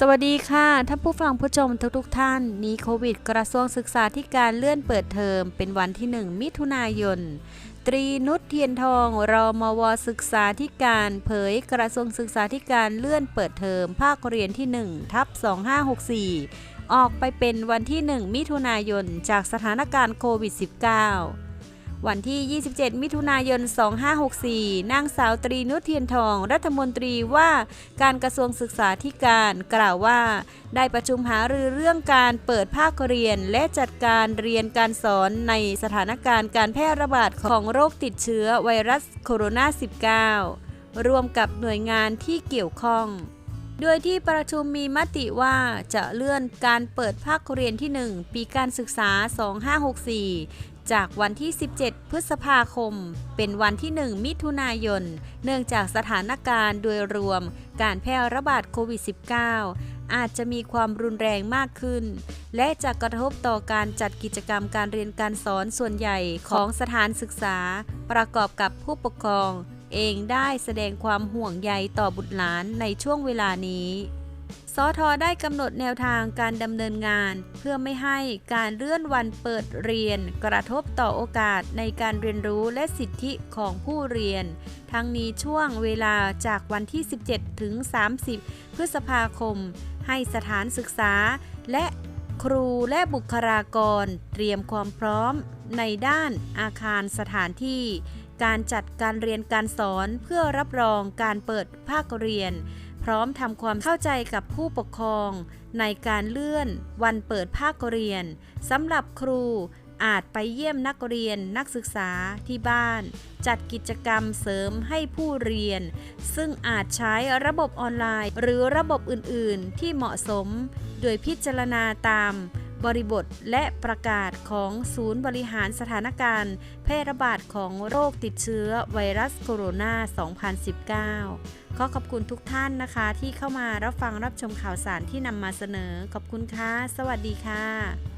สวัสดีค่ะท่านผู้ฟังผู้ชมทุกๆทท่าน นี้โควิด กระทรวงศึกษาธิการเลื่อนเปิดเทอม เป็นวันที่ 1 มิถุนายน ตรีนุชเทียนทองรอมวศึกษาธิการ เผยกระทรวงศึกษาธิการเลื่อนเปิดเทอม ภาคเรียนที่ 1 ทับ 2564 ออกไปเป็นวันที่ 1 มิถุนายนจากสถานการณ์โควิด -19 วันที่ 27 มิถุนายน 2564 นางสาวตรีนุชเทียนทอง รัฐมนตรีว่าการกระทรวงศึกษาธิการกล่าวว่า ได้ประชุมหารือเรื่องการเปิดภาคเรียน และจัดการเรียนการสอนในสถานการณ์การแพร่ระบาดของโรคติดเชื้อไวรัสโคโรนา 19 ร่วมกับหน่วยงานที่เกี่ยวข้องโดยที่ประชุมมีมติว่าจะเลื่อนการเปิดภาคเรียนที่ 1 ปีการศึกษา 2564 จากวันที่ 17 พฤษภาคม เป็นวันที่ 1 มิถุนายน เนื่องจากสถานการณ์โดยรวม การแพร่ระบาดโควิด -19 อาจจะมีความรุนแรงมากขึ้น และจะกระทบต่อการจัดกิจกรรมการเรียนการสอนส่วนใหญ่ของสถานศึกษา ประกอบกับผู้ปกครอง เองได้แสดงความห่วงใยต่อบุตรหลานในช่วงเวลานี้ สทได้กำหนดแนวทางการดำเนินงาน เพื่อไม่ให้การเลื่อนวันเปิดเรียน กระทบต่อโอกาสในการเรียนรู้และสิทธิของผู้เรียน ทั้งนี้ช่วงเวลาจากวันที่ 17 ถึง 30 พฤษภาคม ให้สถานศึกษา และครูและบุคลากร เตรียมความพร้อม ในด้านอาคารสถานที่ การจัดการเรียนการสอนเพื่อรับรองการเปิดภาคเรียน ร้อมทำความเข้าใจกับผู้ปกครอง ในการเลื่อนวันเปิดภาคเรียนสำหรับครูอาจไปเยี่ยมนักเรียนนักศึกษาที่บ้าน จัดกิจกรรมเสริมให้ผู้เรียน ซึ่งอาจใช้ระบบออนไลน์ หรือระบบอื่น ๆ ที่เหมาะสม โดยพิจารณาตาม บริบทและประกาศของศูนย์บริหารสถานการณ์ แพร่ระบาดของโรคติดเชื้อไวรัสโคโรนา 2019 ขอขอบคุณทุกท่านนะคะที่เข้ามารับฟังรับชมข่าวสารที่นำมาเสนอ ขอบคุณค่ะ สวัสดีค่ะ